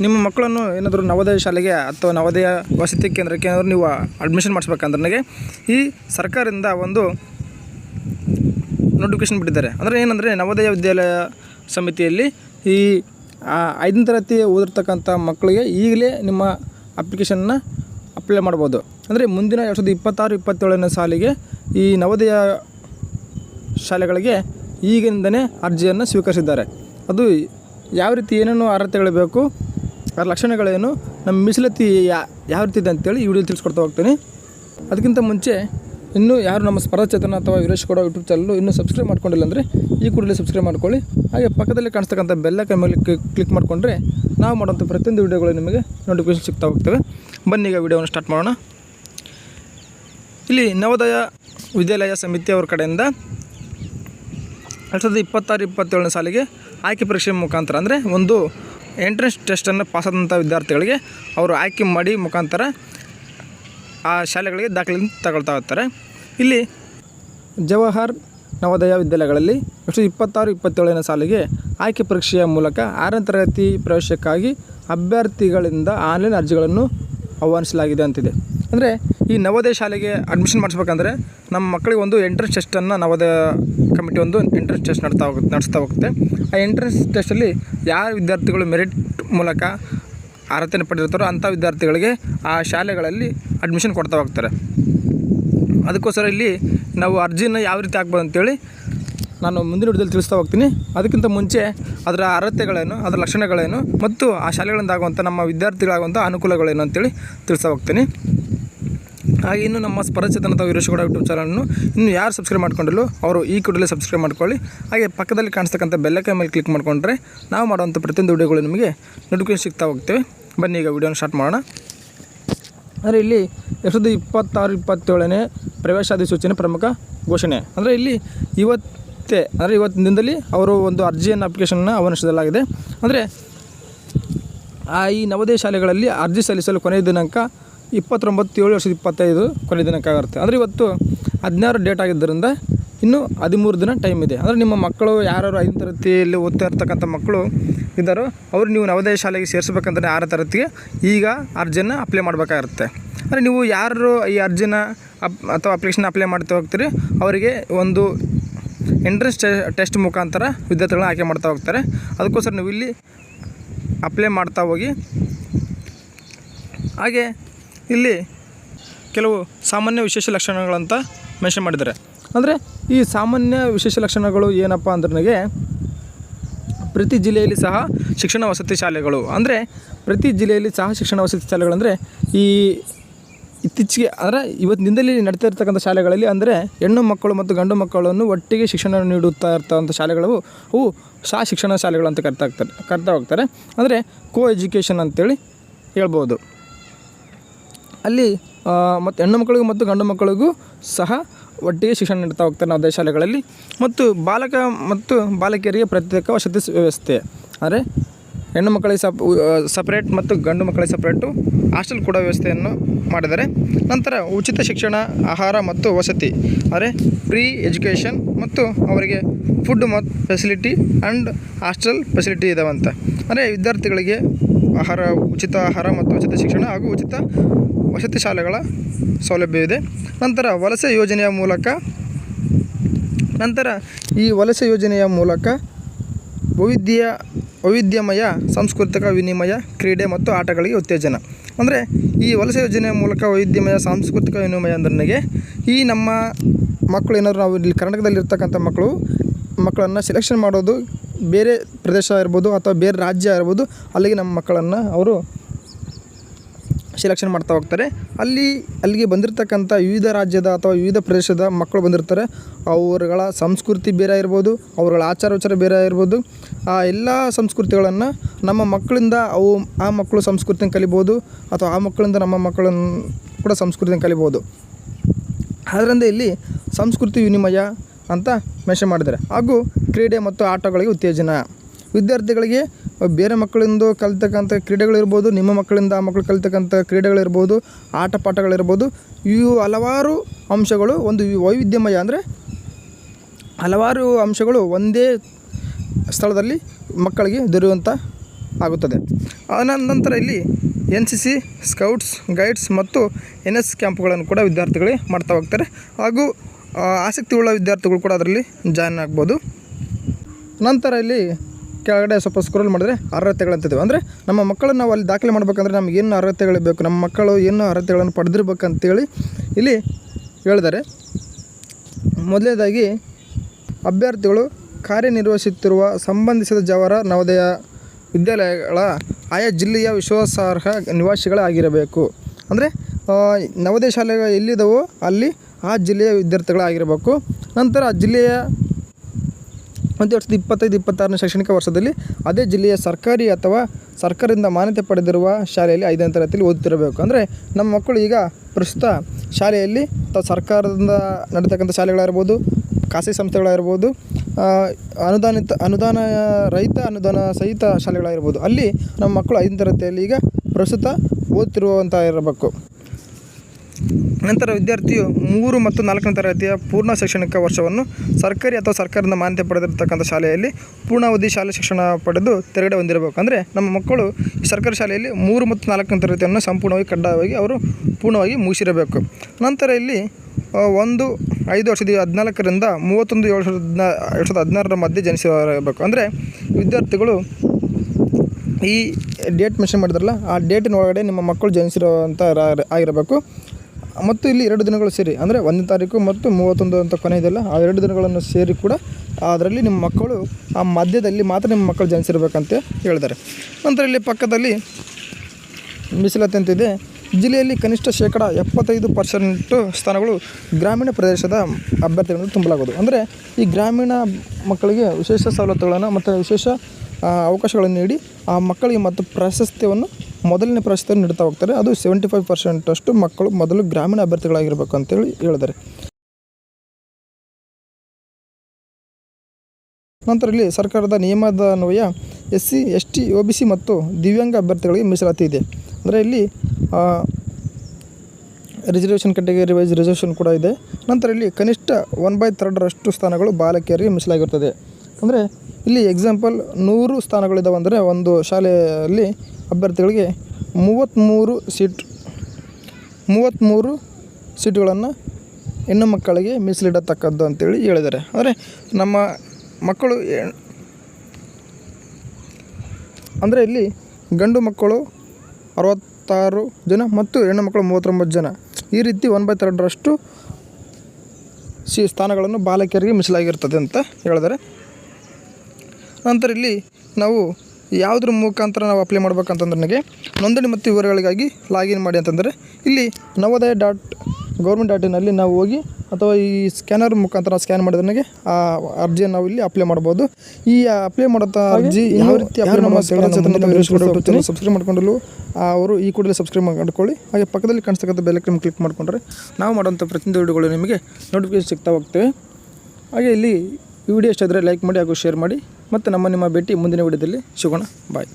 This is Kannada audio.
ನಿಮ್ಮ ಮಕ್ಕಳನ್ನು ಏನಾದರೂ ನವೋದಯ ಶಾಲೆಗೆ ಅಥವಾ ನವೋದಯ ವಸತಿ ಕೇಂದ್ರಕ್ಕೆ ಏನಾದರೂ ನೀವು ಅಡ್ಮಿಷನ್ ಮಾಡಿಸ್ಬೇಕಂದ್ರೆ ನನಗೆ ಈ ಸರ್ಕಾರದಿಂದ ಒಂದು ನೋಟಿಫಿಕೇಶನ್ ಬಿಟ್ಟಿದ್ದಾರೆ. ಅಂದರೆ ಏನಂದರೆ ನವೋದಯ ವಿದ್ಯಾಲಯ ಸಮಿತಿಯಲ್ಲಿ ಈ ಐದನೇ ತರಗತಿ ಓದಿರ್ತಕ್ಕಂಥ ಮಕ್ಕಳಿಗೆ ಈಗಲೇ ನಿಮ್ಮ ಅಪ್ಲಿಕೇಶನ್ನ ಅಪ್ಲೈ ಮಾಡ್ಬೋದು. ಅಂದರೆ ಮುಂದಿನ ಎರಡು ಸಾವಿರದ ಇಪ್ಪತ್ತಾರು, ಇಪ್ಪತ್ತೇಳನೇ ಸಾಲಿಗೆ ಈ ನವೋದಯ ಶಾಲೆಗಳಿಗೆ ಈಗಿನಿಂದನೇ ಅರ್ಜಿಯನ್ನು ಸ್ವೀಕರಿಸಿದ್ದಾರೆ. ಅದು ಯಾವ ರೀತಿ ಏನೇನು ಅರ್ಹತೆಗಳು ಬೇಕು ಅದರ ಲಕ್ಷಣಗಳೇನು? ನಮ್ಮ ಮೀಸಲಾತಿ ಯಾವ ರೀತಿ ಇದೆ ಅಂತೇಳಿ ಈ ವಿಡಿಯೋ ತಿಳಿಸ್ಕೊಡ್ತಾ ಹೋಗ್ತೀನಿ. ಅದಕ್ಕಿಂತ ಮುಂಚೆ ಇನ್ನೂ ಯಾರು ನಮ್ಮ ಸ್ಪರ್ಧಾಚೇತನ ಅಥವಾ ವೀರೇಶ್ ಕೊಡೋ ಯೂಟ್ಯೂಬ್ ಚಾನಲ್ ಇನ್ನೂ ಸಬ್ಸ್ಕ್ರೈಬ್ ಮಾಡ್ಕೊಂಡಿಲ್ಲ ಅಂದರೆ ಈ ಕೂಡಲೇ ಸಬ್ಸ್ಕ್ರೈಬ್ ಮಾಡ್ಕೊಳ್ಳಿ. ಹಾಗೆ ಪಕ್ಕದಲ್ಲಿ ಕಾಣಿಸ್ತಕ್ಕಂಥ ಬೆಲ್ಲೈಕನ್ ಮೇಲೆ ಕ್ಲಿಕ್ ಮಾಡಿಕೊಂಡ್ರೆ ನಾವು ಮಾಡುವಂಥ ಪ್ರತಿಯೊಂದು ವಿಡಿಯೋಗಳು ನಿಮಗೆ ನೋಟಿಫಿಕೇಶನ್ ಸಿಗ್ತಾ ಹೋಗ್ತವೆ. ಬನ್ನಿ ಈಗ ವಿಡಿಯೋವನ್ನು ಸ್ಟಾರ್ಟ್ ಮಾಡೋಣ. ಇಲ್ಲಿ ನವೋದಯ ವಿದ್ಯಾಲಯ ಸಮಿತಿ ಅವ್ರ ಕಡೆಯಿಂದ ಎರಡು ಸಾವಿರದ ಇಪ್ಪತ್ತಾರು, ಇಪ್ಪತ್ತೇಳನೇ ಸಾಲಿಗೆ ಆಯ್ಕೆ ಪರೀಕ್ಷೆ ಮುಖಾಂತರ ಅಂದರೆ ಒಂದು ಎಂಟ್ರೆನ್ಸ್ ಟೆಸ್ಟನ್ನು ಪಾಸಾದಂಥ ವಿದ್ಯಾರ್ಥಿಗಳಿಗೆ ಅವರು ಆಯ್ಕೆ ಮಾಡಿ ಮುಖಾಂತರ ಆ ಶಾಲೆಗಳಿಗೆ ದಾಖಲೆಯನ್ನು ತಗೊಳ್ತಾ ಹೋಗ್ತಾರೆ ಇಲ್ಲಿ ಜವಾಹರ್ ನವೋದಯ ವಿದ್ಯಾಲಯಗಳಲ್ಲಿ ಎಷ್ಟು ಇಪ್ಪತ್ತಾರು, ಇಪ್ಪತ್ತೇಳನೇ ಸಾಲಿಗೆ ಆಯ್ಕೆ ಪರೀಕ್ಷೆಯ ಮೂಲಕ ಆರನೇ ತರಗತಿ ಪ್ರವೇಶಕ್ಕಾಗಿ ಅಭ್ಯರ್ಥಿಗಳಿಂದ ಆನ್ಲೈನ್ ಅರ್ಜಿಗಳನ್ನು ಆಹ್ವಾನಿಸಲಾಗಿದೆ ಅಂತಿದೆ. ಅಂದರೆ ಈ ನವೋದಯ ಶಾಲೆಗೆ ಅಡ್ಮಿಷನ್ ಮಾಡಿಸ್ಬೇಕಂದ್ರೆ ನಮ್ಮ ಮಕ್ಕಳಿಗೆ ಒಂದು ಎಂಟ್ರೆನ್ಸ್ ಟೆಸ್ಟನ್ನು ನವೋದಯ ಕಮಿಟಿ ಒಂದು ಎಂಟ್ರೆನ್ಸ್ ಟೆಸ್ಟ್ ನಡ್ತಾ ಹೋಗುತ್ತೆ ನಡೆಸ್ತಾ ಹೋಗುತ್ತೆ. ಆ ಎಂಟ್ರೆನ್ಸ್ ಟೆಸ್ಟಲ್ಲಿ ಯಾರ ವಿದ್ಯಾರ್ಥಿಗಳು ಮೆರಿಟ್ ಮೂಲಕ ಅರ್ಹತೆಯನ್ನು ಪಡೆದಿರ್ತಾರೋ ಅಂಥ ವಿದ್ಯಾರ್ಥಿಗಳಿಗೆ ಆ ಶಾಲೆಗಳಲ್ಲಿ ಅಡ್ಮಿಷನ್ ಕೊಡ್ತಾ ಹೋಗ್ತಾರೆ. ಅದಕ್ಕೋಸ್ಕರ ಇಲ್ಲಿ ನಾವು ಅರ್ಜಿನ ಯಾವ ರೀತಿ ಹಾಕ್ಬೋದು ಅಂತೇಳಿ ನಾನು ಮುಂದಿನ ವಿಡಿಯೋದಲ್ಲಿ ತಿಳಿಸ್ತಾ ಹೋಗ್ತೀನಿ. ಅದಕ್ಕಿಂತ ಮುಂಚೆ ಅದರ ಅರ್ಹತೆಗಳೇನು, ಅದರ ಲಕ್ಷಣಗಳೇನು ಮತ್ತು ಆ ಶಾಲೆಗಳಿಂದ ಆಗುವಂಥ ನಮ್ಮ ವಿದ್ಯಾರ್ಥಿಗಳಾಗುವಂಥ ಅನುಕೂಲಗಳೇನು ಅಂತೇಳಿ ತಿಳಿಸ್ತಾ ಹೋಗ್ತೀನಿ. ಹಾಗೆ ಇನ್ನು ನಮ್ಮ ಸ್ಪರಚೇತನ ಅಥವಾ ವೀರೇಶಗೌಡ ಯೂಟ್ಯೂಬ್ ಚಾನಲನ್ನು ಇನ್ನು ಯಾರು ಸಬ್ಸ್ಕ್ರೈಬ್ ಮಾಡ್ಕೊಂಡಿಲ್ಲೋ ಅವರು ಈ ಕೂಡಲೇ ಸಬ್ಸ್ಕ್ರೈಬ್ ಮಾಡ್ಕೊಳ್ಳಿ. ಹಾಗೆ ಪಕ್ಕದಲ್ಲಿ ಕಾಣಿಸ್ತಕ್ಕಂಥ ಬೆಲ್ಲಕ್ಕೆ ಮೇಲೆ ಕ್ಲಿಕ್ ಮಾಡಿಕೊಂಡ್ರೆ ನಾವು ಮಾಡುವಂಥ ಪ್ರತಿಯೊಂದು ವಿಡಿಯೋಗಳು ನಿಮಗೆ ನೋಟಿಫಿಕೇಶನ್ ಸಿಗ್ತಾ ಹೋಗ್ತೇವೆ. ಬನ್ನಿ ಈಗ ವಿಡಿಯೋನ ಸ್ಟಾರ್ಟ್ ಮಾಡೋಣ. ಅಂದರೆ ಇಲ್ಲಿ ಎರಡು ಸಾವಿರದ ಇಪ್ಪತ್ತಾರು, ಇಪ್ಪತ್ತೇಳನೇ ಪ್ರವೇಶಾಧಿಸೂಚನೆ ಪ್ರಮುಖ ಘೋಷಣೆ. ಅಂದರೆ ಇಲ್ಲಿ ಇವತ್ತೇ, ಅಂದರೆ ಇವತ್ತಿನ ದಿನದಲ್ಲಿ ಅವರು ಒಂದು ಅರ್ಜಿಯನ್ನು ಅಪ್ಲಿಕೇಶನನ್ನು ಆಹ್ವಾನಿಸಲಾಗಿದೆ ಅಂದರೆ ಆ ಈ ನವೋದಯ ಶಾಲೆಗಳಲ್ಲಿ ಅರ್ಜಿ ಸಲ್ಲಿಸಲು ಕೊನೆಯ ದಿನಾಂಕ ಇಪ್ಪತ್ತೊಂಬತ್ತು ಏಳು ವರ್ಷದ ಇಪ್ಪತ್ತೈದು ಕೊನೆ ದಿನಕ್ಕಾಗುತ್ತೆ. ಅಂದರೆ ಇವತ್ತು ಹದಿನಾರು ಡೇಟ್ ಆಗಿದ್ದರಿಂದ ಇನ್ನೂ ಹದಿಮೂರು ದಿನ ಟೈಮ್ ಇದೆ. ಅಂದರೆ ನಿಮ್ಮ ಮಕ್ಕಳು ಯಾರು ಐದನೇ ತರಗತಿಯಲ್ಲಿ ಓದ್ತಾ ಇರ್ತಕ್ಕಂಥ ಮಕ್ಕಳು ಇದ್ದಾರೋ ಅವರು ನೀವು ನವೋದಯ ಶಾಲೆಗೆ ಸೇರಿಸ್ಬೇಕಂದ್ರೆ ಆರನೇ ತರಗತಿಗೆ ಈಗ ಅರ್ಜಿಯನ್ನು ಅಪ್ಲೈ ಮಾಡಬೇಕಾಗಿರುತ್ತೆ ಅಂದರೆ ನೀವು ಯಾರು ಈ ಅರ್ಜಿನ ಅಪ್ ಅಥವಾ ಅಪ್ಲಿಕೇಶನ್ ಅಪ್ಲೈ ಮಾಡ್ತಾ ಹೋಗ್ತೀರಿ, ಅವರಿಗೆ ಒಂದು ಎಂಟ್ರೆನ್ಸ್ ಟೆಸ್ಟ್ ಮುಖಾಂತರ ವಿದ್ಯಾರ್ಥಿಗಳನ್ನ ಆಯ್ಕೆ ಮಾಡ್ತಾ ಹೋಗ್ತಾರೆ. ಅದಕ್ಕೋಸ್ಕರ ನೀವು ಇಲ್ಲಿ ಅಪ್ಲೈ ಮಾಡ್ತಾ ಹೋಗಿ. ಹಾಗೆ ಇಲ್ಲಿ ಕೆಲವು ಸಾಮಾನ್ಯ ವಿಶೇಷ ಲಕ್ಷಣಗಳಂತ ಮೆನ್ಷನ್ ಮಾಡಿದ್ದಾರೆ. ಅಂದರೆ ಈ ಸಾಮಾನ್ಯ ವಿಶೇಷ ಲಕ್ಷಣಗಳು ಏನಪ್ಪ ಅಂದ್ರೆ ನನಗೆ ಪ್ರತಿ ಜಿಲ್ಲೆಯಲ್ಲಿ ಸಹ ಶಿಕ್ಷಣ ವಸತಿ ಶಾಲೆಗಳು, ಅಂದರೆ ಪ್ರತಿ ಜಿಲ್ಲೆಯಲ್ಲಿ ಸಹ ಶಿಕ್ಷಣ ವಸತಿ ಶಾಲೆಗಳಂದರೆ ಈ ಇತ್ತೀಚೆಗೆ ಅಂದರೆ ಇವತ್ತಿನಿಂದಲೇ ನಡೀತಾ ಇರ್ತಕ್ಕಂಥ ಶಾಲೆಗಳಲ್ಲಿ ಅಂದರೆ ಹೆಣ್ಣು ಮಕ್ಕಳು ಮತ್ತು ಗಂಡು ಮಕ್ಕಳನ್ನು ಒಟ್ಟಿಗೆ ಶಿಕ್ಷಣ ನೀಡುತ್ತಾ ಇರ್ತಕ್ಕಂಥ ಶಾಲೆಗಳು ಅವು ಸಹ ಶಿಕ್ಷಣ ಶಾಲೆಗಳು ಅಂತ ಕರ್ತಾ ಹೋಗ್ತಾರೆ ಕರ್ತಾ ಹೋಗ್ತಾರೆ. ಅಂದರೆ ಕೋ ಎಜುಕೇಷನ್ ಅಂತೇಳಿ ಹೇಳ್ಬೋದು. ಅಲ್ಲಿ ಮತ್ತು ಹೆಣ್ಣು ಮಕ್ಕಳಿಗೂ ಮತ್ತು ಗಂಡು ಮಕ್ಕಳಿಗೂ ಸಹ ಒಟ್ಟಿಗೆ ಶಿಕ್ಷಣ ನೀಡ್ತಾ ಹೋಗ್ತಾರೆ ನಾವು ಶಾಲೆಗಳಲ್ಲಿ ಮತ್ತು ಬಾಲಕ ಮತ್ತು ಬಾಲಕಿಯರಿಗೆ ಪ್ರತ್ಯೇಕ ವಸತಿ ವ್ಯವಸ್ಥೆ. ಅಂದರೆ ಹೆಣ್ಣು ಮಕ್ಕಳಿಗೆ ಸಪ್ ಸಪ್ರೇಟ್ ಮತ್ತು ಗಂಡು ಮಕ್ಕಳಿಗೆ ಸಪ್ರೇಟು ಹಾಸ್ಟೆಲ್ ಕೂಡ ವ್ಯವಸ್ಥೆಯನ್ನು ಮಾಡಿದ್ದಾರೆ. ನಂತರ ಉಚಿತ ಶಿಕ್ಷಣ, ಆಹಾರ ಮತ್ತು ವಸತಿ. ಅಂದರೆ ಫ್ರೀ ಎಜುಕೇಷನ್ ಮತ್ತು ಅವರಿಗೆ ಫುಡ್ ಮತ್ತು ಫೆಸಿಲಿಟಿ ಆ್ಯಂಡ್ ಹಾಸ್ಟೆಲ್ ಫೆಸಿಲಿಟಿ ಇದಾವಂತ. ಅಂದರೆ ವಿದ್ಯಾರ್ಥಿಗಳಿಗೆ ಆಹಾರ, ಉಚಿತ ಆಹಾರ ಮತ್ತು ಉಚಿತ ಶಿಕ್ಷಣ ಹಾಗೂ ಉಚಿತ ವಸತಿ ಶಾಲೆಗಳ ಸೌಲಭ್ಯವಿದೆ. ನಂತರ ವಲಸೆ ಯೋಜನೆಯ ಮೂಲಕ, ನಂತರ ಈ ವಲಸೆ ಯೋಜನೆಯ ಮೂಲಕ ವೈವಿಧ್ಯ ವೈವಿಧ್ಯಮಯ ಸಾಂಸ್ಕೃತಿಕ ವಿನಿಮಯ ಕ್ರೀಡೆ ಮತ್ತು ಆಟಗಳಿಗೆ ಉತ್ತೇಜನ. ಅಂದರೆ ಈ ವಲಸೆ ಯೋಜನೆಯ ಮೂಲಕ ವೈವಿಧ್ಯಮಯ ಸಾಂಸ್ಕೃತಿಕ ವಿನಿಮಯ ಅಂದ್ರೆ ಈ ನಮ್ಮ ಮಕ್ಕಳು ಏನಾದರೂ ನಾವು ಇಲ್ಲಿ ಕರ್ನಾಟಕದಲ್ಲಿರ್ತಕ್ಕಂಥ ಮಕ್ಕಳು, ಮಕ್ಕಳನ್ನು ಸೆಲೆಕ್ಷನ್ ಮಾಡೋದು ಬೇರೆ ಪ್ರದೇಶ ಇರ್ಬೋದು ಅಥವಾ ಬೇರೆ ರಾಜ್ಯ ಇರ್ಬೋದು, ಅಲ್ಲಿಗೆ ನಮ್ಮ ಮಕ್ಕಳನ್ನು ಅವರು ಸೆಲೆಕ್ಷನ್ ಮಾಡ್ತಾ ಹೋಗ್ತಾರೆ. ಅಲ್ಲಿ, ಅಲ್ಲಿಗೆ ಬಂದಿರತಕ್ಕಂಥ ವಿವಿಧ ರಾಜ್ಯದ ಅಥವಾ ವಿವಿಧ ಪ್ರದೇಶದ ಮಕ್ಕಳು ಬಂದಿರ್ತಾರೆ. ಅವರುಗಳ ಸಂಸ್ಕೃತಿ ಬೇರೆ ಇರ್ಬೋದು, ಅವರುಗಳ ಆಚಾರ ವಿಚಾರ ಬೇರೆ ಇರ್ಬೋದು. ಆ ಎಲ್ಲ ಸಂಸ್ಕೃತಿಗಳನ್ನು ನಮ್ಮ ಮಕ್ಕಳಿಂದ ಅವು ಆ ಮಕ್ಕಳು ಸಂಸ್ಕೃತಿನ ಕಲಿಬೋದು ಅಥವಾ ಆ ಮಕ್ಕಳಿಂದ ನಮ್ಮ ಮಕ್ಕಳನ್ನು ಕೂಡ ಸಂಸ್ಕೃತಿನ ಕಲಿಬೋದು. ಆದ್ದರಿಂದ ಇಲ್ಲಿ ಸಂಸ್ಕೃತಿ ವಿನಿಮಯ ಅಂತ ಮೆನ್ಷನ್ ಮಾಡಿದ್ದಾರೆ. ಹಾಗೂ ಕ್ರೀಡೆ ಮತ್ತು ಆಟಗಳಿಗೆ ಉತ್ತೇಜನ. ವಿದ್ಯಾರ್ಥಿಗಳಿಗೆ ಬೇರೆ ಮಕ್ಕಳಿಂದ ಕಲಿತಕ್ಕಂಥ ಕ್ರೀಡೆಗಳಿರ್ಬೋದು ನಿಮ್ಮ ಮಕ್ಕಳಿಂದ ಆ ಮಕ್ಕಳು ಕಲಿತಕ್ಕಂಥ ಕ್ರೀಡೆಗಳಿರ್ಬೋದು ಆಟ ಪಾಠಗಳಿರ್ಬೋದು ಇವು ಹಲವಾರು ಅಂಶಗಳು ಒಂದು ವೈವಿಧ್ಯಮಯ ಅಂದರೆ ಹಲವಾರು ಅಂಶಗಳು ಒಂದೇ ಸ್ಥಳದಲ್ಲಿ ಮಕ್ಕಳಿಗೆ ದೊರೆಯುವಂಥ ಆಗುತ್ತದೆ. ನಂತರ ಇಲ್ಲಿ N C C, scouts, guides ಮತ್ತು ಎನ್ ಎಸ್ ಕ್ಯಾಂಪ್ಗಳನ್ನು ಕೂಡ ವಿದ್ಯಾರ್ಥಿಗಳಿಗೆ ಮಾಡ್ತಾ ಹೋಗ್ತಾರೆ. ಹಾಗೂ ಆಸಕ್ತಿ ಉಳ್ಳ ವಿದ್ಯಾರ್ಥಿಗಳು ಕೂಡ ಅದರಲ್ಲಿ ಜಾಯ್ನ್ ಆಗ್ಬೋದು. ನಂತರ ಇಲ್ಲಿ ಕೆಳಗಡೆ ಸ್ವಲ್ಪ ಸ್ಕ್ರೋಲ್ ಮಾಡಿದ್ರೆ ಅರ್ಹತೆಗಳಂತಿದ್ದಾವೆ ಅಂದರೆ ನಮ್ಮ ಮಕ್ಕಳನ್ನು ನಾವು ಅಲ್ಲಿ ದಾಖಲೆ ಮಾಡಬೇಕಂದ್ರೆ ನಮ್ಗೆ ಏನು ಅರ್ಹತೆಗಳು ಬೇಕು, ನಮ್ಮ ಮಕ್ಕಳು ಏನು ಅರ್ಹತೆಗಳನ್ನು ಪಡೆದಿರ್ಬೇಕಂತೇಳಿ ಇಲ್ಲಿ ಹೇಳಿದ್ದಾರೆ. ಮೊದಲನೇದಾಗಿ ಅಭ್ಯರ್ಥಿಗಳು ಕಾರ್ಯನಿರ್ವಹಿಸುತ್ತಿರುವ ಸಂಬಂಧಿಸಿದ ಜವರ ನವೋದಯ ವಿದ್ಯಾಲಯಗಳ ಆಯಾ ಜಿಲ್ಲೆಯ ವಿಶ್ವಾಸಾರ್ಹ ನಿವಾಸಿಗಳಾಗಿರಬೇಕು ಅಂದರೆ ನವೋದಯ ಶಾಲೆಗಳು ಎಲ್ಲಿದ್ದಾವೋ ಅಲ್ಲಿ ಆ ಜಿಲ್ಲೆಯ ವಿದ್ಯಾರ್ಥಿಗಳಾಗಿರಬೇಕು. ನಂತರ ಆ ಜಿಲ್ಲೆಯ ಒಂದು ವರ್ಷದ ಇಪ್ಪತ್ತೈದು, ಇಪ್ಪತ್ತಾರನೇ ಶೈಕ್ಷಣಿಕ ವರ್ಷದಲ್ಲಿ ಅದೇ ಜಿಲ್ಲೆಯ ಸರ್ಕಾರಿ ಅಥವಾ ಸರ್ಕಾರದಿಂದ ಮಾನ್ಯತೆ ಪಡೆದಿರುವ ಶಾಲೆಯಲ್ಲಿ ಐದನೇ ತರಗತಿಯಲ್ಲಿ ಓದುತ್ತಿರಬೇಕು. ಅಂದರೆ ನಮ್ಮ ಮಕ್ಕಳು ಈಗ ಪ್ರಸ್ತುತ ಶಾಲೆಯಲ್ಲಿ ಅಥವಾ ಸರ್ಕಾರದಿಂದ ನಡೀತಕ್ಕಂಥ ಶಾಲೆಗಳಾಗಿರ್ಬೋದು, ಖಾಸಗಿ ಸಂಸ್ಥೆಗಳಾಗಿರ್ಬೋದು ಅನುದಾನಿತ, ಅನುದಾನ ರಹಿತ, ಅನುದಾನ ಸಹಿತ ಶಾಲೆಗಳಾಗಿರ್ಬೋದು. ಅಲ್ಲಿ ನಮ್ಮ ಮಕ್ಕಳು ಐದನೇ ತರಗತಿಯಲ್ಲಿ ಈಗ ಪ್ರಸ್ತುತ ಓದ್ತಿರುವಂಥ ಇರಬೇಕು ನಂತರ ವಿದ್ಯಾರ್ಥಿಯು ಮೂರು ಮತ್ತು ನಾಲ್ಕನೇ ತರಗತಿಯ ಪೂರ್ಣ ಶೈಕ್ಷಣಿಕ ವರ್ಷವನ್ನು ಸರ್ಕಾರಿ ಅಥವಾ ಸರ್ಕಾರದಿಂದ ಮಾನ್ಯತೆ ಪಡೆದಿರತಕ್ಕಂಥ ಶಾಲೆಯಲ್ಲಿ ಪೂರ್ಣಾವಧಿ ಶಾಲೆ ಶಿಕ್ಷಣ ಪಡೆದು ತೆರಗಡೆ ಹೊಂದಿರಬೇಕು. ಅಂದರೆ ನಮ್ಮ ಮಕ್ಕಳು ಸರ್ಕಾರಿ ಶಾಲೆಯಲ್ಲಿ ಮೂರು ಮತ್ತು ನಾಲ್ಕನೇ ತರಗತಿಯನ್ನು ಸಂಪೂರ್ಣವಾಗಿ ಕಡ್ಡಾಯವಾಗಿ ಅವರು ಪೂರ್ಣವಾಗಿ ಮುಗಿಸಿರಬೇಕು. ನಂತರ ಇಲ್ಲಿ ಒಂದು ಐದು ವರ್ಷದ ಹದಿನಾಲ್ಕರಿಂದ ಮೂವತ್ತೊಂದು ಏಳು ಸಾವಿರದ ಎರಡು ಸಾವಿರದ ಹದಿನಾರರ ಮಧ್ಯೆ ಜನಿಸಿರಬೇಕು ಅಂದರೆ ವಿದ್ಯಾರ್ಥಿಗಳು ಈ ಡೇಟ್ ಮೆನ್ಷನ್ ಮಾಡಿದ್ರಲ್ಲ, ಆ ಡೇಟಿನ ಒಳಗಡೆ ನಿಮ್ಮ ಮಕ್ಕಳು ಜನಿಸಿರುವಂಥ ಅಂತ ಆಗಿರಬೇಕು. ಮತ್ತು ಇಲ್ಲಿ ಎರಡು ದಿನಗಳು ಸೇರಿ, ಅಂದರೆ ಒಂದನೇ ತಾರೀಕು ಮತ್ತು ಮೂವತ್ತೊಂದು ಅಂತ ಕೊನೆ ಇದೆಯಲ್ಲ ಆ ಎರಡು ದಿನಗಳನ್ನು ಸೇರಿ ಕೂಡ ಅದರಲ್ಲಿ ನಿಮ್ಮ ಮಕ್ಕಳು ಆ ಮಧ್ಯದಲ್ಲಿ ಮಾತ್ರ ನಿಮ್ಮ ಮಕ್ಕಳು ಜನಿಸಿರ್ಬೇಕಂತ ಹೇಳಿದ್ದಾರೆ ನಂತರ ಇಲ್ಲಿ ಪಕ್ಕದಲ್ಲಿ ಮೀಸಲಾತಿ ಅಂತಿದೆ. ಜಿಲ್ಲೆಯಲ್ಲಿ ಕನಿಷ್ಠ ಶೇಕಡ ಎಪ್ಪತ್ತೈದು ಪರ್ಸೆಂಟು ಸ್ಥಾನಗಳು ಗ್ರಾಮೀಣ ಪ್ರದೇಶದ ಅಭ್ಯರ್ಥಿಗಳನ್ನು ತುಂಬಲಾಗೋದು ಅಂದರೆ ಈ ಗ್ರಾಮೀಣ ಮಕ್ಕಳಿಗೆ ವಿಶೇಷ ಸವಲತ್ತುಗಳನ್ನು ಮತ್ತು ವಿಶೇಷ ಅವಕಾಶಗಳನ್ನು ನೀಡಿ ಆ ಮಕ್ಕಳಿಗೆ ಮತ್ತು ಪ್ರಾಶಸ್ತ್ಯವನ್ನು ಮೊದಲನೇ ಪ್ರಶಸ್ತಿಯನ್ನು ನೀಡ್ತಾ ಹೋಗ್ತಾರೆ. ಅದು ಸೆವೆಂಟಿ ಫೈವ್ ಪರ್ಸೆಂಟಷ್ಟು ಮಕ್ಕಳು ಮೊದಲು ಗ್ರಾಮೀಣ ಅಭ್ಯರ್ಥಿಗಳಾಗಿರಬೇಕು ಅಂತೇಳಿ ಹೇಳಿದ್ದಾರೆ. ನಂತರ ಇಲ್ಲಿ ಸರ್ಕಾರದ ನಿಯಮದ ಅನ್ವಯ S C S T O B C ಮತ್ತು ದಿವ್ಯಾಂಗ ಅಭ್ಯರ್ಥಿಗಳಿಗೆ ಮೀಸಲಾತಿ ಇದೆ. ಅಂದರೆ ಇಲ್ಲಿ ರಿಸರ್ವೇಷನ್ ಕ್ಯಾಟಗರಿ ವೈಸ್ ರಿಸರ್ವೇಷನ್ ಕೂಡ ಇದೆ. ನಂತರ ಇಲ್ಲಿ ಕನಿಷ್ಠ ಒನ್ ಬೈ ಥರ್ಡರಷ್ಟು ಸ್ಥಾನಗಳು ಬಾಲಕಿಯರಿಗೆ ಮೀಸಲಾಗಿರ್ತದೆ. ಅಂದರೆ ಇಲ್ಲಿ ಎಕ್ಸಾಂಪಲ್ ನೂರು ಸ್ಥಾನಗಳಿದ್ದಾವೆ ಅಂದರೆ ಒಂದು ಶಾಲೆಯಲ್ಲಿ ಅಭ್ಯರ್ಥಿಗಳಿಗೆ ಮೂವತ್ತ್ಮೂರು ಸೀಟ್ ಮೂವತ್ತ್ಮೂರು ಸೀಟುಗಳನ್ನು ಹೆಣ್ಣು ಮಕ್ಕಳಿಗೆ ಮೀಸಲಿಡತಕ್ಕದ್ದು ಅಂತೇಳಿ ಹೇಳಿದ್ದಾರೆ. ಅಂದರೆ ನಮ್ಮ ಮಕ್ಕಳು ಅಂದರೆ ಇಲ್ಲಿ ಗಂಡು ಮಕ್ಕಳು ಅರವತ್ತಾರು ಜನ ಮತ್ತು ಹೆಣ್ಣು ಮಕ್ಕಳು ಮೂವತ್ತೊಂಬತ್ತು ಜನ. ಈ ರೀತಿ ಒನ್ ಬೈ ತರಡರಷ್ಟು ಸಿ, ಸ್ಥಾನಗಳನ್ನು ಬಾಲಕಿಯರಿಗೆ ಮೀಸಲಾಗಿರ್ತದೆ ಅಂತ ಹೇಳಿದ್ದಾರೆ. ನಂತರ ಇಲ್ಲಿ ನಾವು ಯಾವುದ್ರ ಮುಖಾಂತರ ನಾವು ಅಪ್ಲೈ ಮಾಡ್ಬೇಕಂತಂದ್ರೆ ನನಗೆ ನೋಂದಣಿ ಮತ್ತು ವಿವರಗಳಿಗಾಗಿ ಲಾಗಿನ್ ಮಾಡಿ ಅಂತಂದರೆ ಇಲ್ಲಿ ನವೋದಯ ಡಾಟ್ ಗೌರ್ಮೆಂಟ್ ಡಾಟ್ ಇನ್ನಲ್ಲಿ ನಾವು ಹೋಗಿ ಅಥವಾ ಈ ಸ್ಕ್ಯಾನರ್ ಮುಖಾಂತರ ಸ್ಕ್ಯಾನ್ ಮಾಡಿದ್ರೆ ನನಗೆ ಆ ಅರ್ಜಿಯನ್ನು ನಾವು ಇಲ್ಲಿ ಅಪ್ಲೈ ಮಾಡ್ಬೋದು. ಈ ಅಪ್ಲೈ ಮಾಡೋ ಅರ್ಜಿ ಯಾವ ರೀತಿ ಅಪ್ಲೈ ಮಾಡೋದು ಸಬ್ಸ್ಕ್ರೈಬ್ ಮಾಡ್ಕೊಂಡಲು ಅವರು ಈ ಕೂಡಲೇ ಸಬ್ಸ್ಕ್ರೈಬ್ ಮಾಡ್ಕೊಳ್ಳಿ. ಹಾಗೆ ಪಕ್ಕದಲ್ಲಿ ಕಾಣಿಸ್ತಕ್ಕಂಥ ಬೆಲ್ಲಕ್ಕೆ ಕ್ಲಿಕ್ ಮಾಡಿಕೊಂಡ್ರೆ ನಾವು ಮಾಡೋಂಥ ಪ್ರತಿಯೊಂದು ವಿಡಿಯೋಗಳು ನಿಮಗೆ ನೋಟಿಫಿಕೇಶನ್ ಸಿಗ್ತಾ ಹೋಗ್ತೇವೆ. ಹಾಗೆ ಇಲ್ಲಿ ಈ ವಿಡಿಯೋ ಇಷ್ಟ ಆದರೆ ಲೈಕ್ ಮಾಡಿ ಹಾಗೂ ಶೇರ್ ಮಾಡಿ. ಮತ್ತು ನಮ್ಮ ನಿಮ್ಮ ಭೇಟಿ ಮುಂದಿನ ವಿಡಿಯೋದಲ್ಲಿ ಸಿಗೋಣ. ಬಾಯ್